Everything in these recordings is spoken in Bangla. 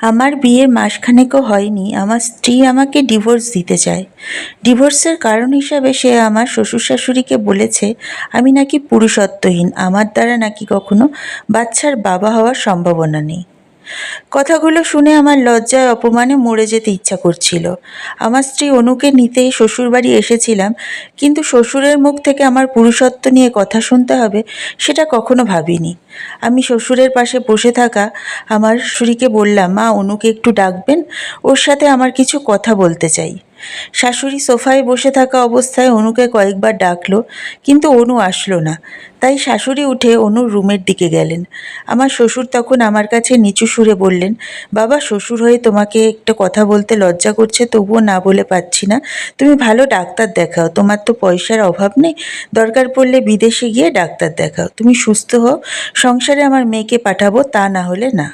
আমার বিয়ের মাসখানেকও হয়নি, আমার স্ত্রী আমাকে ডিভোর্স দিতে চায়। ডিভোর্সের কারণ হিসাবে সে আমার শ্বশুর শাশুড়িকে বলেছে, আমি নাকি পুরুষত্বহীন, আমার দ্বারা নাকি কখনো বাচ্চার বাবা হওয়ার সম্ভাবনা নেই। কথাগুলো শুনে আমার লজ্জায় অপমানে মরে যেতে ইচ্ছা করছিল। আমার স্ত্রী অনুকে নিতেই শ্বশুরবাড়ি এসেছিলাম, কিন্তু শ্বশুরের মুখ থেকে আমার পুরুষত্ব নিয়ে কথা শুনতে হবে সেটা কখনো ভাবিনি। আমি শ্বশুরের পাশে বসে থাকা আমার শাশুড়িকে বললাম, মা, অনুকে একটু ডাকবেন? ওর সাথে আমার কিছু কথা বলতে চাই। শাশুড়ি সোফায় বসে থাকা অবস্থায় অনুকে কয়েকবার ডাকলো, কিন্তু অনু আসলো না। তাই শাশুড়ি উঠে অনুর রুমের দিকে গেলেন। আমার শ্বশুর তখন আমার কাছে নিচু সুরে বললেন, বাবা, শ্বশুর হয়ে তোমাকে একটা কথা বলতে লজ্জা করছে, তবুও না বলে পাচ্ছি না। তুমি ভালো ডাক্তার দেখাও, তোমার তো পয়সার অভাব নেই। দরকার পড়লে বিদেশে গিয়ে ডাক্তার দেখাও। তুমি সুস্থ হও, সংসারে আমার মেয়েকে পাঠাবো, তা না হলে না।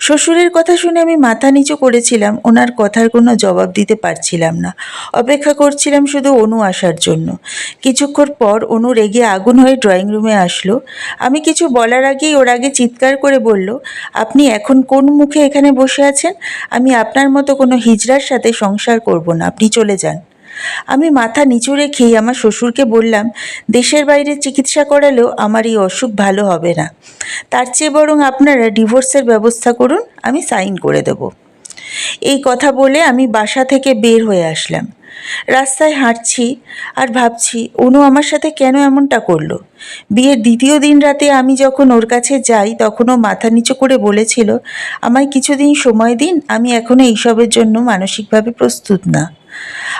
শ্বশুরের কথা শুনে আমি মাথা নিচু করেছিলাম, ওনার কথার কোনো জবাব দিতে পারছিলাম না। অপেক্ষা করছিলাম শুধু অনু আসার জন্য। কিছুক্ষণ পর অনু রেগে আগুন হয়ে ড্রয়িং রুমে আসলো। আমি কিছু বলার আগেই ওর আগে চিৎকার করে বলল, আপনি এখন কোন মুখে এখানে বসে আছেন? আমি আপনার মতো কোনো হিজড়ার সাথে সংসার করব না, আপনি চলে যান। আমি মাথা নিচু রেখেই আমার শ্বশুরকে বললাম, দেশের বাইরে চিকিৎসা করালেও আমার এই অসুখ ভালো হবে না। তার চেয়ে বরং আপনারা ডিভোর্সের ব্যবস্থা করুন, আমি সাইন করে দেব। এই কথা বলে আমি বাসা থেকে বের হয়ে আসলাম। রাস্তায় হাঁটছি আর ভাবছি, অনু আমার সাথে কেন এমনটা করল? বিয়ের দ্বিতীয় দিন রাতে আমি যখন ওর কাছে যাই তখন ও মাথা নিচু করে বলেছিল, আমায় কিছুদিন সময় দিন, আমি এখনও এইসবের জন্য মানসিকভাবে প্রস্তুত না।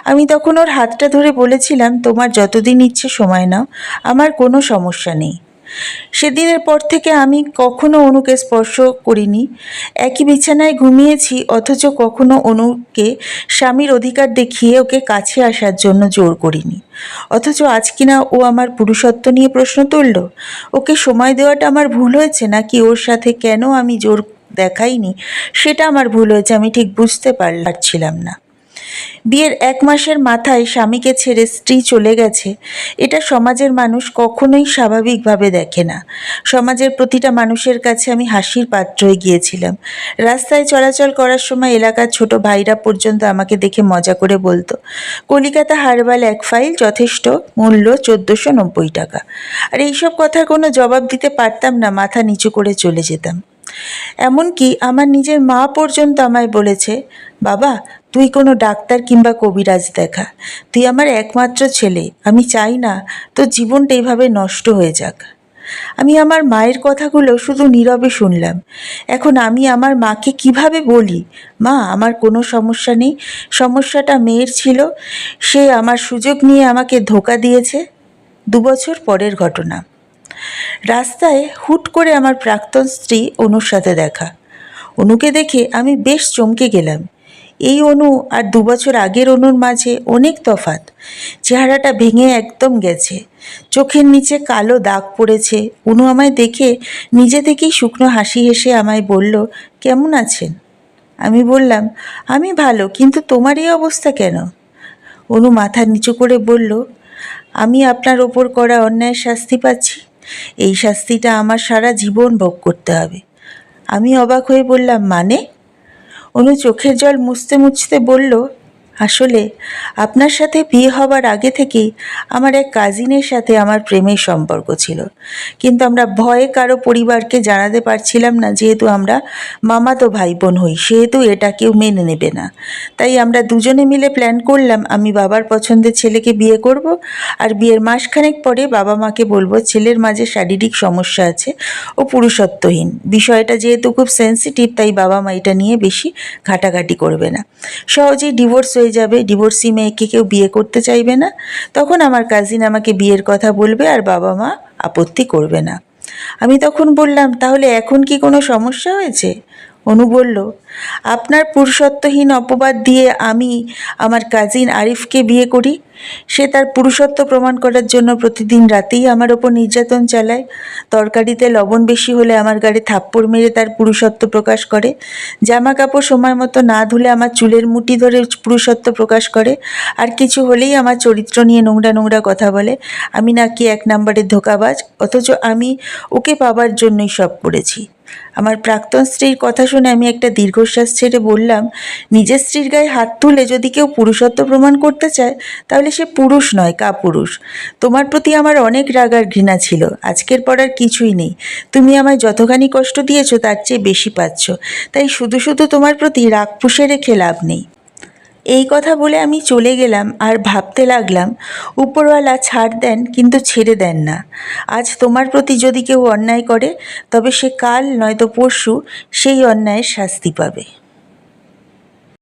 আমি তখন ওর হাতটা ধরে বলেছিলাম, তোমার যতদিন ইচ্ছে সময় নাও, আমার কোনো সমস্যা নেই। সেদিনের পর থেকে আমি কখনো অনুকে স্পর্শ করিনি। একই বিছানায় ঘুমিয়েছি, অথচ কখনো অনুকে স্বামীর অধিকার দেখিয়ে ওকে কাছে আসার জন্য জোর করিনি। অথচ আজ কিনা ও আমার পুরুষত্ব নিয়ে প্রশ্ন তুলল, ওকে সময় দেওয়াটা আমার ভুল হয়েছে নাকি ওর সাথে কেন আমি জোর দেখাইনি? সেটা আমার ভুল হয়েছে, আমি ঠিক বুঝতে পারছিলাম না। বিয়ের এক মাসের মাথায় স্বামীকে ছেড়ে স্ত্রী চলে গেছে। এটা সমাজের মানুষ কখনোই স্বাভাবিকভাবে দেখে না। সমাজের প্রতিটা মানুষের কাছে আমি হাসির পাত্র হয়ে গিয়েছিলাম। রাস্তায় চলাচল করার সময় এলাকার ছোট ভাইরা পর্যন্ত আমাকে দেখে মজা করে বলতো, কলিকাতা হারবাল এক ফাইল যথেষ্ট, মূল্য চোদ্দোশো নব্বই টাকা। আর এইসব কথার কোনো জবাব দিতে পারতাম না, মাথা নিচু করে চলে যেতাম। এমনকি আমার নিজের মা পর্যন্ত আমায় বলেছে, বাবা, তুই কোনো ডাক্তার কিংবা কবিরাজ দেখা। তুই আমার একমাত্র ছেলে, আমি চাই না তো জীবনটা এইভাবে নষ্ট হয়ে যাক আমি আমার মায়ের কথাগুলো শুধু নীরবে শুনলাম। এখন আমি আমার মাকে কীভাবে বলি, মা, আমার কোনো সমস্যা নেই, সমস্যাটা মেয়ের ছিল, সে আমার সুযোগ নিয়ে আমাকে ধোকা দিয়েছে দুবছর পরের ঘটনা। রাস্তায় হুট করে আমার প্রাক্তন স্ত্রী অনুর সাথে দেখা। অনুকে দেখে আমি বেশ চমকে গেলাম। এই অনু আর দু বছর আগের অনুর মাঝে অনেক তফাত চেহারাটা ভেঙে একদম গেছে। চোখের নিচে কালো দাগ পড়েছে। অনু আমায় দেখে নিজে থেকেই শুকনো হাসি হেসে আমায় বলল, কেমন আছেন? আমি বললাম, আমি ভালো, কিন্তু তোমার এই অবস্থা কেন? অনু মাথা নিচু করে বলল, আমি আপনার ওপর করা অন্যায় শাস্তি পাচ্ছি। এই শাস্তিটা আমার সারা জীবন ভোগ করতে হবে। আমি অবাক হয়ে বললাম মানে? অনু চোখের জল মুছতে মুছতে বলল আসলে আপনার সাথে বিয়ে হবার আগে থেকেই আমার এক কাজিনের সাথে আমার প্রেমের সম্পর্ক ছিল। কিন্তু আমরা ভয়ে কারও পরিবারকে জানাতে পারছিলাম না, যেহেতু আমরা মামাতো ভাই বোন হই, সেহেতু এটা কেউ মেনে নেবে না। তাই আমরা দুজনে মিলে প্ল্যান করলাম, আমি বাবার পছন্দের ছেলেকে বিয়ে করব আর বিয়ের মাসখানেক পরে বাবা মাকে বলব, ছেলের মাঝে শারীরিক সমস্যা আছে ও পুরুষত্বহীন। বিষয়টা যেহেতু খুব সেন্সিটিভ তাই বাবা মা এটা নিয়ে বেশি ঘাটাঘাটি করবে না। সহজেই ডিভোর্স হয়ে যাবে ডিভোর্সি মেয়েকে কেউ বিয়ে করতে চাইবে না। তখন আমার কাজিন আমাকে বিয়ের কথা বলবে আর বাবা মা আপত্তি করবে না। আমি তখন বললাম, তাহলে এখন কি কোনো সমস্যা হয়েছে? অনু বলল, আপনার পুরুষত্বহীন অপবাদ দিয়ে আমি আমার কাজিন আরিফকে বিয়ে করি? সে তার পুরুষত্ব প্রমাণ করার জন্য প্রতিদিন রাতেই আমার ওপর নির্যাতন চালায়। তরকারিতে লবণ বেশি হলে আমার গাড়ি থাপ্পড় মেরে তার পুরুষত্ব প্রকাশ করে। জামা কাপড় সময় মতো না ধুলে আমার চুলের মুটি ধরে পুরুষত্ব প্রকাশ করে। আর কিছু হলেই আমার চরিত্র নিয়ে নোংরা নোংরা কথা বলে। আমি নাকি এক নম্বরের ধোকাবাজ, অথচ আমি ওকে পাবার জন্যই সব করেছি। আমার প্রাক্তন স্ত্রীর কথা শুনে আমি একটা দীর্ঘশ্বাস ছেড়ে বললাম, নিজের স্ত্রীর গায়ে হাত তুলে যদি কেউ পুরুষত্ব প্রমাণ করতে চায়, তাহলে সে পুরুষ নয়, কাপুরুষ। তোমার প্রতি আমার অনেক রাগ আর ঘৃণা ছিল, আজকের পর আর কিছুই নেই। তুমি আমায় যতখানি কষ্ট দিয়েছ, তার চেয়ে বেশি পাচ্ছ। তাই শুধু শুধু তোমার প্রতি রাগ পুষে রেখে লাভ নেই। এই কথা বলে আমি চলে গেলাম আর ভাবতে লাগলাম, উপরওয়ালা ছাড় দেন কিন্তু ছেড়ে দেন না। আজ তোমার প্রতি যদি কেউ অন্যায় করে, তবে সে কাল নয়তো পরশু সেই অন্যায়ের শাস্তি পাবে।